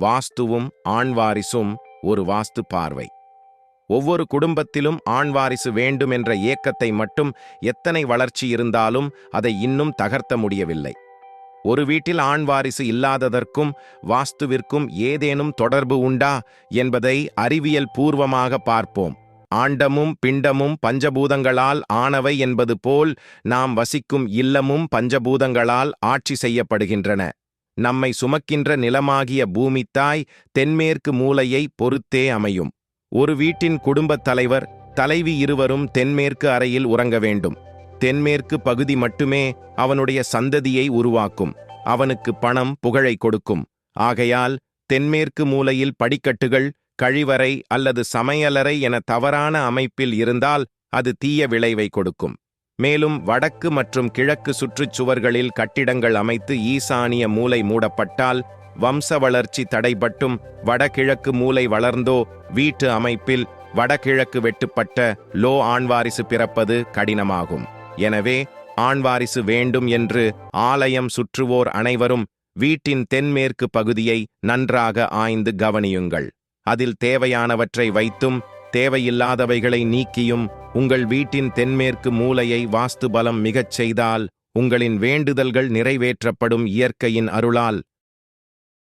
வாஸ்துவும் ஆண் வாரிசும் ஒரு வாஸ்து பார்வை. ஒவ்வொரு குடும்பத்திலும் ஆண் வாரிசு வேண்டும் என்ற ஏக்கத்தை மட்டும் எத்தனை வளர்ச்சி இருந்தாலும் அதை இன்னும் தகர்த்த முடியவில்லை. ஒரு வீட்டில் ஆண் வாரிசு இல்லாததற்கும் வாஸ்துவிற்கும் ஏதேனும் தொடர்பு உண்டா என்பதை அறிவியல் பூர்வமாக பார்ப்போம். ஆண்டமும் பிண்டமும் பஞ்சபூதங்களால் ஆனவை என்பது போல் நாம் வசிக்கும் இல்லமும் பஞ்சபூதங்களால் ஆட்சி செய்யப்படுகின்றன. நம்மை சுமக்கின்ற நிலமாகிய பூமித்தாய் தென்மேற்கு மூலையை பொறுத்தே அமையும். ஒரு வீட்டின் குடும்பத் தலைவர் தலைவி இருவரும் தென்மேற்கு அறையில் உறங்க வேண்டும். தென்மேற்கு பகுதி மட்டுமே அவனுடைய சந்ததியை உருவாக்கும். அவனுக்கு பணம் புகழை கொடுக்கும். ஆகையால் தென்மேற்கு மூலையில் படிக்கட்டுகள் கழிவறை அல்லது சமையலறை என தவறான அமைப்பில் இருந்தால் அது தீய விளைவை கொடுக்கும். மேலும் வடக்கு மற்றும் கிழக்கு சுற்றுச்சுவர்களில் கட்டிடங்கள் அமைத்து ஈசானிய மூலை மூடப்பட்டால் வம்ச வளர்ச்சி தடைபட்டும் வடகிழக்கு மூலை வளர்ந்தோ வீட்டு அமைப்பில் வடகிழக்கு வெட்டுப்பட்ட லோ ஆண்வாரிசு பிறப்பது கடினமாகும். எனவே ஆண்வாரிசு வேண்டும் என்று ஆலயம் சுற்றுவோர் அனைவரும் வீட்டின் தென்மேற்கு பகுதியை நன்றாக ஆய்ந்து கவனியுங்கள். அதில் தேவையானவற்றை வைத்தும் தேவையில்லாதவைகளை நீக்கியும் உங்கள் வீட்டின் தென்மேற்கு மூலையை வாஸ்து பலம் மிகச் செய்தால் உங்களின் வேண்டுதல்கள் நிறைவேற்றப்படும் இயற்கையின் அருளால்.